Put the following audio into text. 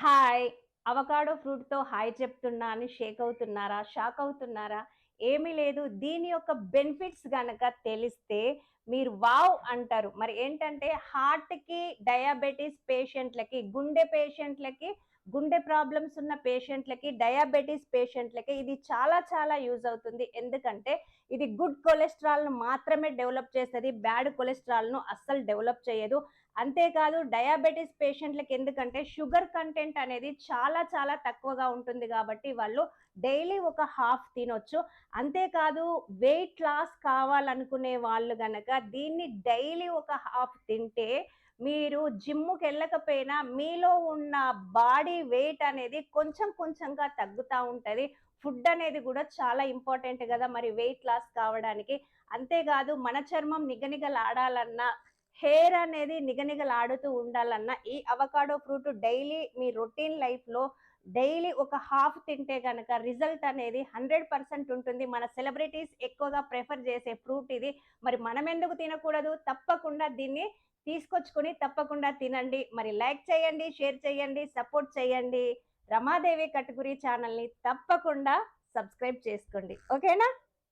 Hi avocado ఫ్రూట్తో hi చెప్తున్నా అని షేక్ అవుతున్నారా షాక్ అవుతున్నారా? ఏమీ లేదు. దీని యొక్క బెనిఫిట్స్ గనక తెలిస్తే మీరు వావ్ అంటారు. మరి ఏంటంటే హార్ట్కి డయాబెటీస్ పేషెంట్లకి గుండె పేషెంట్లకి గుండె ప్రాబ్లమ్స్ ఉన్న పేషెంట్లకి డయాబెటీస్ పేషెంట్లకి ఇది చాలా చాలా యూజ్ అవుతుంది. ఎందుకంటే ఇది గుడ్ కొలెస్ట్రాల్ను మాత్రమే డెవలప్ చేస్తుంది బ్యాడ్ కొలెస్ట్రాల్ను అస్సలు డెవలప్ చేయదు. అంతేకాదు డయాబెటీస్ పేషెంట్లకు ఎందుకంటే షుగర్ కంటెంట్ అనేది చాలా చాలా తక్కువగా ఉంటుంది కాబట్టి వాళ్ళు డైలీ ఒక హాఫ్ తినొచ్చు. అంతేకాదు వెయిట్ లాస్ కావాలనుకునే వాళ్ళు గనక దీన్ని డైలీ ఒక హాఫ్ తింటే మీరు జిమ్కి వెళ్ళకపోయినా మీలో ఉన్న బాడీ వెయిట్ అనేది కొంచెం కొంచెంగా తగ్గుతూ ఉంటుంది. ఫుడ్ అనేది కూడా చాలా ఇంపార్టెంట్ కదా మరి వెయిట్ లాస్ కావడానికి. అంతేకాదు మన చర్మం నిగనిగలాడాలన్నా హెయిర్ అనేది నిగనిగలాడుతూ ఉండాలన్నా ఈ అవకాడో ఫ్రూట్ డైలీ మీ రొటీన్ లైఫ్లో డైలీ ఒక హాఫ్ తింటే కనుక రిజల్ట్ అనేది హండ్రెడ్ పర్సెంట్ ఉంటుంది. మన సెలబ్రిటీస్ ఎక్కువగా ప్రిఫర్ చేసే ఫ్రూట్ ఇది. మరి మనం ఎందుకు తినకూడదు? తప్పకుండా దీన్ని తీసుకొచ్చుకొని తప్పకుండా తినండి. మరి లైక్ చేయండి షేర్ చేయండి సపోర్ట్ చేయండి. రమాదేవి కటగురి ఛానల్ని తప్పకుండా సబ్స్క్రైబ్ చేసుకోండి. ఓకేనా?